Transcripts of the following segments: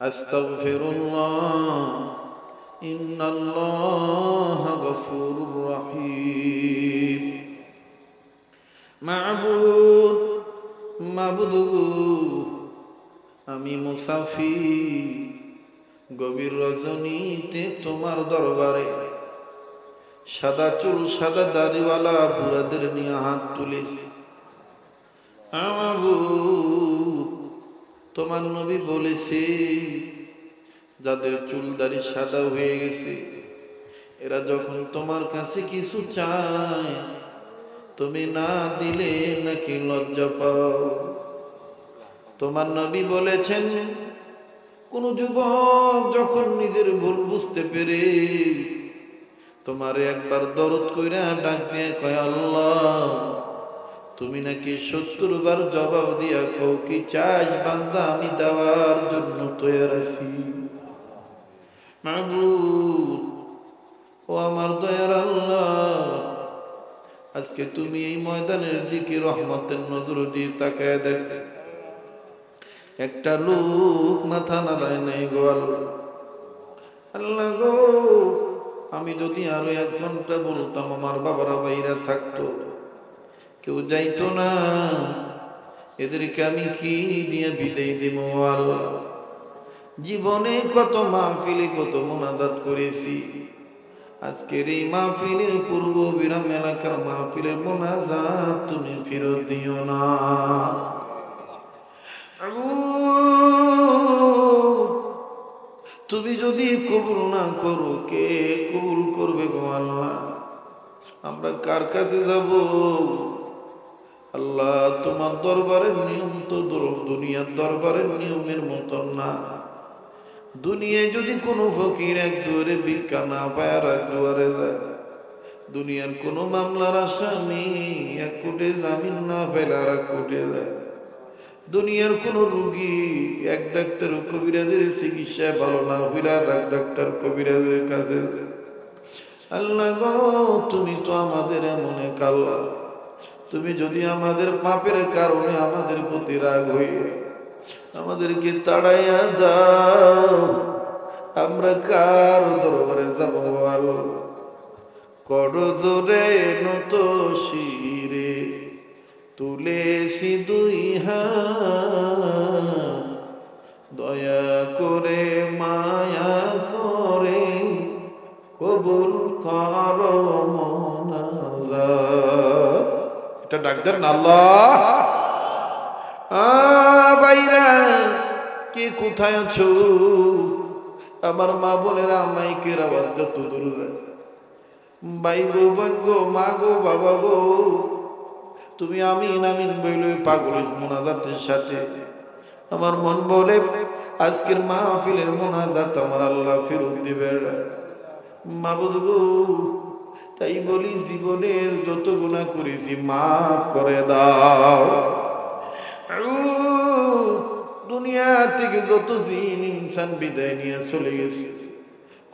أستغفر الله إن الله غفور رحيم معبود معبود আমি মুসাফি গভীর রজনীতে তোমার দরবারে সাদা চুল সাদা দাড়িওয়ালা বুড়াদের নিয়ে হাত তুলেছি মাবুদ তোমার নবী বলেছে, যাদের চুল দাড়ি সাদা হয়ে গেছে, এরা যখন তোমার কাছে কিছু চায়, তুমি না দিলে নাকি লজ্জা পাও। তোমার নবী বলেছেন, কোন যুবক যখন নিজের ভুল বুঝতে পেরে, তোমার একবার দরদ কইরা ডাক দিয়ে কয়, আল্লাহ তুমি নাকি সত্তর বার জবাব দিয়া কও কি চাই বান্দা, আমি দেওয়ার জন্য তৈরি আছি। ও আমার দয়ার আল্লাহ, আজকে তুমি এই ময়দানের দিকে রহমতের নজর দিয়ে তাকায় দেখ। একটা লোক মাথা নাড়ায় নাই গো আল্লাহ গো, আমি যদি আরও এক ঘণ্টা বলতাম, আমার বাবারা বাইরা থাকতো। কেউ যাইতো না। এদেরকে আমি কি দিয়ে বিদায় দিব আল্লাহ জীবনে কত মাহফিলে কত মোনাজাত করেছি। আজকের এই মাহফিলের পূর্ব বিরাম এলাকার মাহফিলের মোনাজাত তুমি ফেরত দিও না। তুমি যদি কবুল না করো, কে কবুল করবে গো আল্লাহ? আমরা কার কাছে যাব? আল্লাহ, তোমার দরবারের নিয়ম তো দুনিয়ার দরবারের নিয়মের মতন না। দুনিয়ায় যদি কোনো ফকির এক দুয়ারে ভিক্ষা না পায়, আর এক দুয়ারে যায়, দুনিয়ার কোনো মামলার আসামি এক কোটে জামিন না পেলে আর এক কোটে যায়। দুনিয়ার কোন রুগী এক ডাক্তার কবিরাজের চিকিৎসায় ভালো না হইলে আর এক ডাক্তার কবিরাজের কাছে আল্লাহ গো, তুমি তো আমাদের এমনে কাল্লা তুমি যদি আমাদের পাপের কারণে আমাদের প্রতি রাগ হয়ে আমাদেরকে তাড়াইয়া দাও, আমরা কার দরবারে যাব আলো করজোরে নত শিরে তুলেছি দুই দয়া করে মায়া করে কবুল কর মোনাজাত এটা ডাক্তার না আল্লাহ। বাইরা, কে কোথায় আছো? আমার মা বোনেরা মাইকের আবার যত দূর ভাই গো, বোন গো, মা গো, বাবা গো, তুমি আমিন আমিন বইল পাগলের মোনাজাতের সাথে। আমার মন বলে, আজকের মাহফিলের মোনাজাত আমার আল্লাহ ফেরত দিবে মাবুদ গো তাই বলি জীবনের যত গুণা করেছি মা করে দাও। দুনিয়া থেকে যত জিন, ইনসান বিদায় নিয়ে চলে গেছে।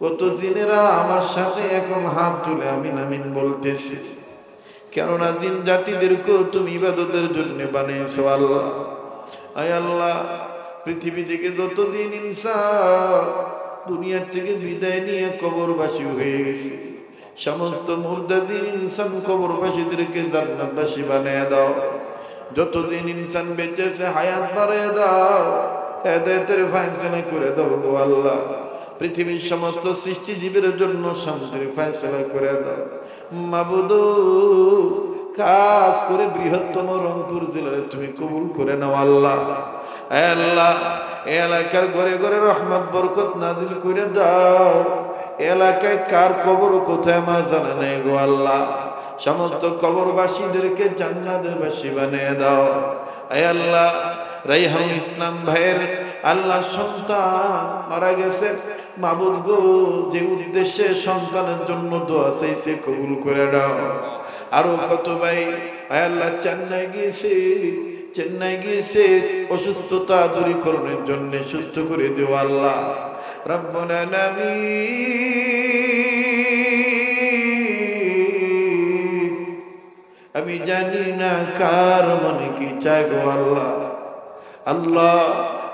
কত জিনেরা আমার সাথে এখন হাত তুলে আমিন আমিন বলতেছি। কেননা জিন জাতিদেরকেও তুমি ইবাদতের জন্য বানিয়েছো আল্লাহ। আয় আল্লাহ, পৃথিবী থেকে যত দিন ইনসান দুনিয়ার থেকে বিদায় নিয়ে কবর কবরবাসী হয়ে গেছে। সমস্ত মুর্দাজিন ইনসান কবরবাসীদেরকে জান্নাতবাসী বানিয়ে দাও। যতদিন ইনসান বেঁচেছে হায়াত বাড়িয়ে দাও। হেদায়তের ফাইসলা করে দাও গো আল্লাহ। পৃথিবীর সমস্ত সৃষ্টিজীবীর জন্য শান্তির ফাইসলা করে দাও। মাবুদু, কাজ করে বৃহত্তম রংপুর জেলার তুমি কবুল করে নাও আল্লাহ। আল্লাহ এলাকার ঘরে ঘরে রহমত, বরকত নাজিল করে দাও। এলাকায় কার কবর কোথায় আমার জানা নেই গো আল্লাহ। সমস্ত কবরবাসীদেরকে জান্নাতের বাসী বানিয়ে দাও। আয় আল্লাহ, রাইহান ইসলাম ভাইয়ের আল্লাহ সন্তান মারা গেছে। মাবুদ গো, যে উদ্দেশ্যে সন্তানের জন্য দোয়া চাইছে কবুল করে দাও আরও কত ভাই, আয় আল্লাহ, চেন্নাই গিয়েছে চেন্নাই গিয়েছে, অসুস্থতা দূরীকরণের জন্য সুস্থ করে দেও আল্লাহ। রব্বনা নামী আমি জানি না কার মনে কি চাই গো আল্লাহ। আল্লাহ,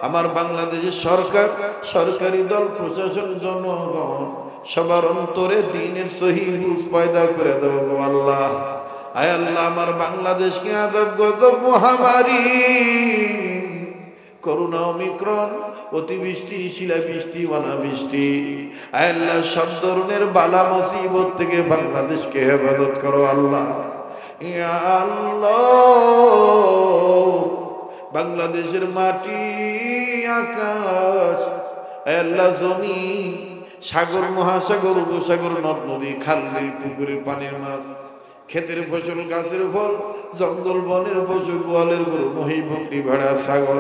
আমার বাংলাদেশের সরকার, সরকারি দল, প্রশাসন, জনগণ, সবার অন্তরে দিনের সহি পয়দা করে দেবো আল্লাহ। আয় আল্লাহ, আমার বাংলাদেশকে আজব গজব মহামারী। করুণা অমিক্রণ, অতিবৃষ্টি, শিলাবৃষ্টি অনাবৃষ্টি আল্লাহ সব ধরনের বালা মুসিবত থেকে বাংলাদেশকে হেফাজত করো, আল্লাহ। আল্লাহ, বাংলাদেশের মাটি, আকাশ, আল্লাহ জমিন, সাগর, মহাসাগর, উপসাগর, নদ, নদী, খাল পুকুরের পানির মাছ, ক্ষেতের ফসল, গাছের ফল, জঙ্গল বনের পশু, গোয়ালের গরু মহি বকরি ভেড়া, ছাগল।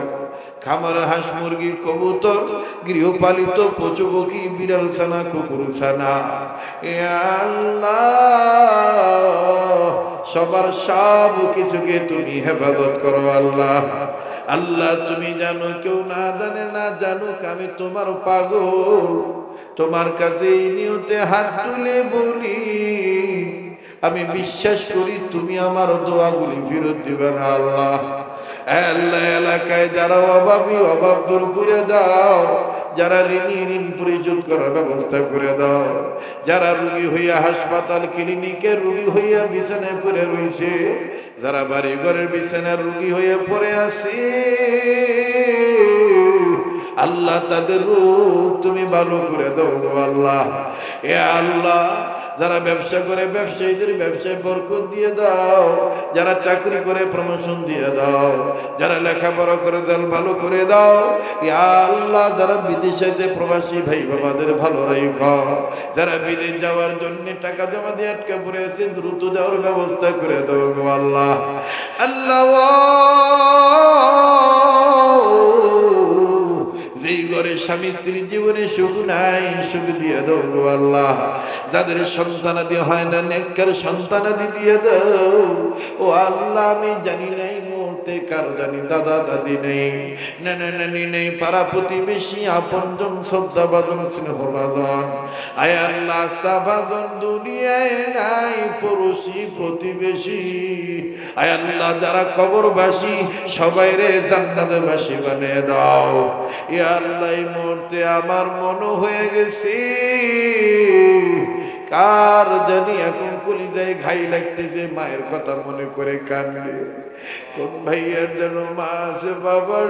খামারের হাঁস মুরগি কবুতর, গৃহপালিত পশু পক্ষী বিড়াল ছানা, কুকুর ছানা। আল্লাহ, সবার সব কিছুকে তুমি হেফাজত করো আল্লাহ। আল্লাহ, তুমি জানো কেউ না জানে, না জানুক আমি তোমার পাগল। তোমার কাছে নিয়তে হাত তুলে বলি, আমি বিশ্বাস করি তুমি আমার দোয়াগুলি ফেরত দিবে না আল্লাহ। আল্লাহ এলাকায় যারা অভাবী, অভাব দূর করে দাও। যারা ঋণী, ঋণ পরিশোধ করার ব্যবস্থা করে দাও। যারা রুগী হইয়া হাসপাতাল, ক্লিনিকে রুগী হইয়া বিছানায় পড়ে রয়েছে যারা বাড়ি ঘরের বিছানায় রুগী হইয়া পড়ে আছে, আল্লাহ তাদের রূপ তুমি ভালো করে দাও আল্লাহ। এ আল্লাহ যারা ব্যবসা করে ব্যবসায়ীদের ব্যবসায় বরকত দিয়ে দাও, যারা চাকরি করে প্রমোশন দিয়ে দাও, যারা লেখাপড়া করে যান ভালো করে দাও। আল্লাহ, যারা বিদেশে যে প্রবাসী ভাই বাবাদের ভালো রাইখ যারা বিদেশ যাওয়ার জন্য টাকা জমা দিয়ে আটকে পড়ে আছে দ্রুত দেওয়ার ব্যবস্থা করে দাও গো আল্লাহ। আল্লাহ যেই ঘরে স্বামী স্ত্রীর জীবনে সুখ নাই, সুখ দিয়ে দাও গো আল্লাহ। যাদের সন্তানাদি হয় না নেককার সন্তানাদি দিয়ে দাও। ও আল্লাহ আমি জানি নাই মুহূর্তে কার জানি দাদা দাদি নেই। নানা নেই পাড়া প্রতিবেশী আপনজন শ্রদ্ধা বাজন স্নেহ বাজন আয় আল্লাহ আস্থা বাজন দুনিয়ায় নাই পড়োশি প্রতিবেশী। আয় আল্লাহ যারা সবাই রে দাও। ইয়া আল্লাহ মুহূর্তে আমার মনে হয়ে গেছে। কার জানি এখন কলিজায় ঘাই লাগতেছে, মায়ের কথা মনে করে কান্দে। কোন ভাইয়ের যেন মা আছে, বাবা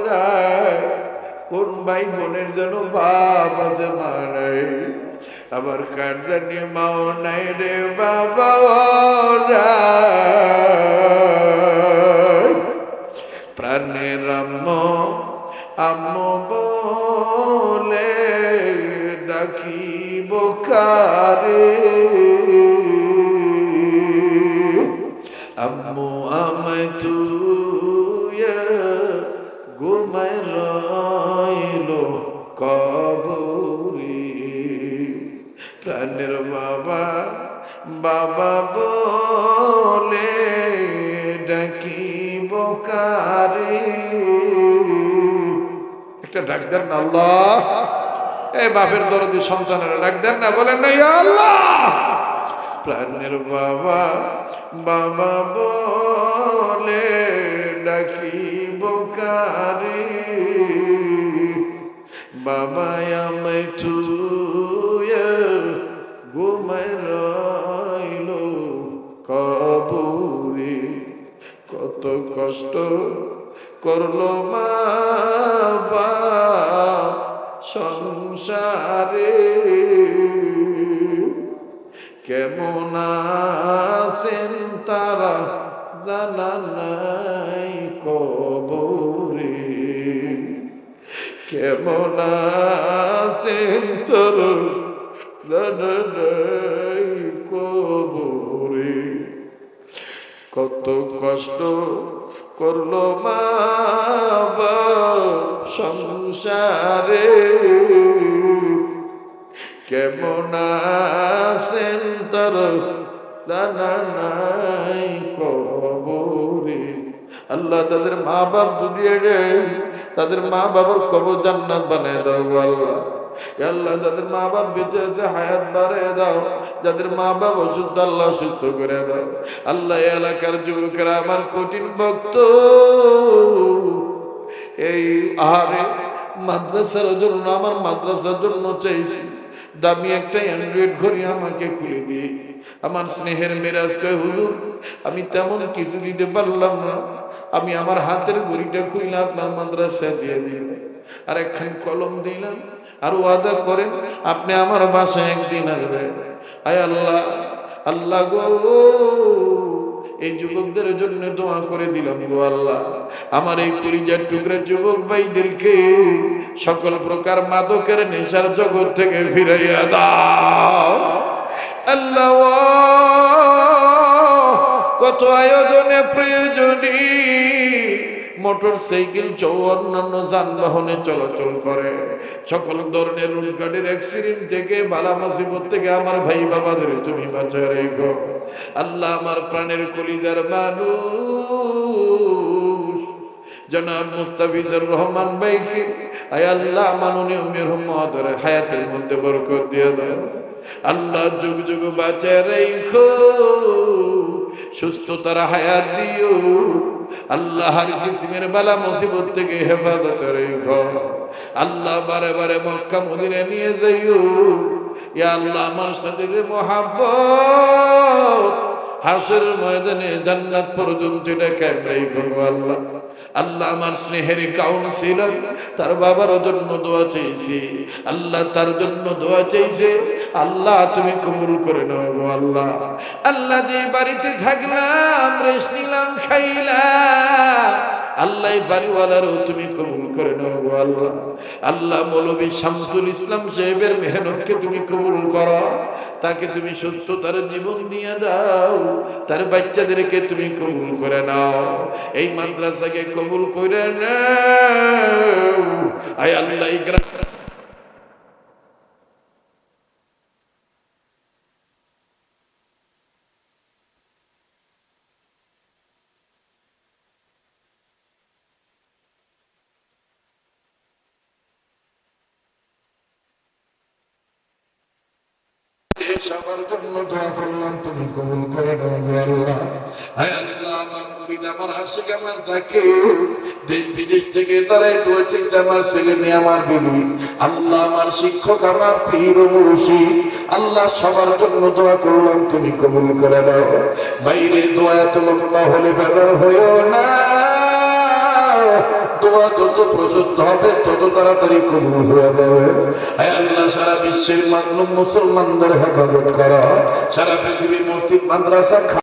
কোন ভাই বোনের যেন বাপ আছে, মা নাই। আবার কার জানি মাও নাই রে বাবা প্রাণের আম্ম আম্ম বলে ডাকিব কারে? আম্মু আমায় তুই ঘুমায় রইল কবরি। প্রাণের বাবা বাবা বলে ডাকিব কারে? একটা ডাক দেন আল্লাহ। এই বাপের দরদি সন্তানের ডাক দেন না, বলেন না আল্লাহ। প্রাণের বাবা বাবা বলে ডাকি কারে বাবা আমায় তুয়ে ঘুমায় রইল কবরে। কত কষ্ট করল মা বাপ। সংসারে কেমন আছেন তারা জানা নাই কবরে? কেমন আছেন তোর জানা কবরে? কত কষ্ট করল মা সংসারে। কেমন আছেন তার? নাই আল্লাহ তাদের মা বাপ দুনিয়া তাদের মা বাবার কবর জান্নাত বানায় দাও আল্লাহ। আল্লাহ, যাদের মা বাপ বেঁচে আছে, হায়াত বাড়ায় দাও। যাদের মা বাপ অসুস্থ, আল্লাহ সুস্থ করে দাও। আল্লাহ এলাকার যুবকেরা আমার কঠিন ভক্ত। এই আহারে মাদ্রাসার জন্য, আমার মাদ্রাসার জন্য চাইছি। দামি একটা অ্যান্ড্রয়েড ঘড়ি আমাকে খুলে দিয়ে। আমার স্নেহের মেরাজ কয়, হুজুর, আমি তেমন কিছু দিতে পারলাম না। আমি আমার হাতের ঘড়িটা খুলে আপনার মাদ্রাসা দিয়ে দিলাম। আর একখান কলম দিলাম। আর ওয়াদা করেন, আপনি আমার বাসায় একদিন আসবেন। আয় আল্লাহ আল্লাহ গো, এই যুবকদের জন্য দোয়া করে দিলাম গো আল্লাহ। আমার এই কলিজার টুকরা যুবক ভাইদেরকে সকল প্রকার মাদকের নেশার জগৎ থেকে ফিরাইয়া দাও। আল্লাহ, কত আয়োজনে প্রয়োজনী মোটর সাইকেল, চৌ অন্যান্য যানবাহনে চলাচল করে। সকল ধরনের রুল গাড়ির অ্যাক্সিডেন্ট থেকে, বালা মুসিবত থেকে আমার ভাই বাবাদের তুমি বাঁচায় রেখো। আল্লাহ আমার প্রাণের কলিদার মানুষ। জনাব মুস্তাফিজুর রহমান ভাইকে, আয় আল্লাহ মাননীয় মেহমদের হায়াতের মধ্যে বরকত দিয়ে দাও আল্লাহ যুগ যুগ বাঁচায় রেখো। সুস্থতার হায়াত দিও। আল্লাহর কিসমের বালা মুসিবত থেকে হেফাজত রেখো। আল্লাহ বারে বারে মক্কা মদিনে নিয়ে যাইও। ইয়া আল্লাহ, আমার সাথে যে মহাব্বত হাসের ময়দানে জান্নাত পর্যন্ত এটা ক্যামেরাই করব আল্লাহ? আল্লাহ আমার স্নেহের কাউন্সিলর তার বাবার জন্য দোয়া চাইছে। আল্লাহ তার জন্য দোয়া চেয়েছে আল্লাহ, তুমি কবুল করে নাও আল্লাহ। আল্লাহ যে বাড়িতে থাকলাম, রেস্ট নিলাম, খাইলাম আল্লাহ বাড়িওয়ালারও তুমি কবুল করে নাও আল্লাহ। আল্লাহ মৌলবী শামসুল ইসলাম সাহেবের মেহনতকে তুমি কবুল করো। তাকে তুমি সুস্থ তার জীবন দিয়ে দাও। তার বাচ্চাদেরকে তুমি কবুল করে নাও। এই মাদ্রাসাকে কবুল করে নাও। আয় আল্লাহ জন্য দোয়া করলাম, তুমি কবুল করে আল্লাহ। হায় আল্লাহ, আমার আমার আশিক আমার যাকে দেশ বিদেশ থেকে তারা দোয়া চেয়েছে, আমার ছেলে মেয়ে, আমার বিবি। আল্লাহ, আমার শিক্ষক, আমার পীর মুর্শিদ। আল্লাহ, সবার জন্য দোয়া করলাম, তুমি কবুল করে দাও বাইরে দোয়া এত লম্বা হলে বেদর হইও না। দোয়া যত প্রশস্ত হবে, তত তাড়াতাড়ি কবুল হয়ে যাবে। আল্লাহ, সারা বিশ্বের মাতলুম মুসলমানদের হেফাজত করা। সারা পৃথিবীর মসজিদ, মাদ্রাসা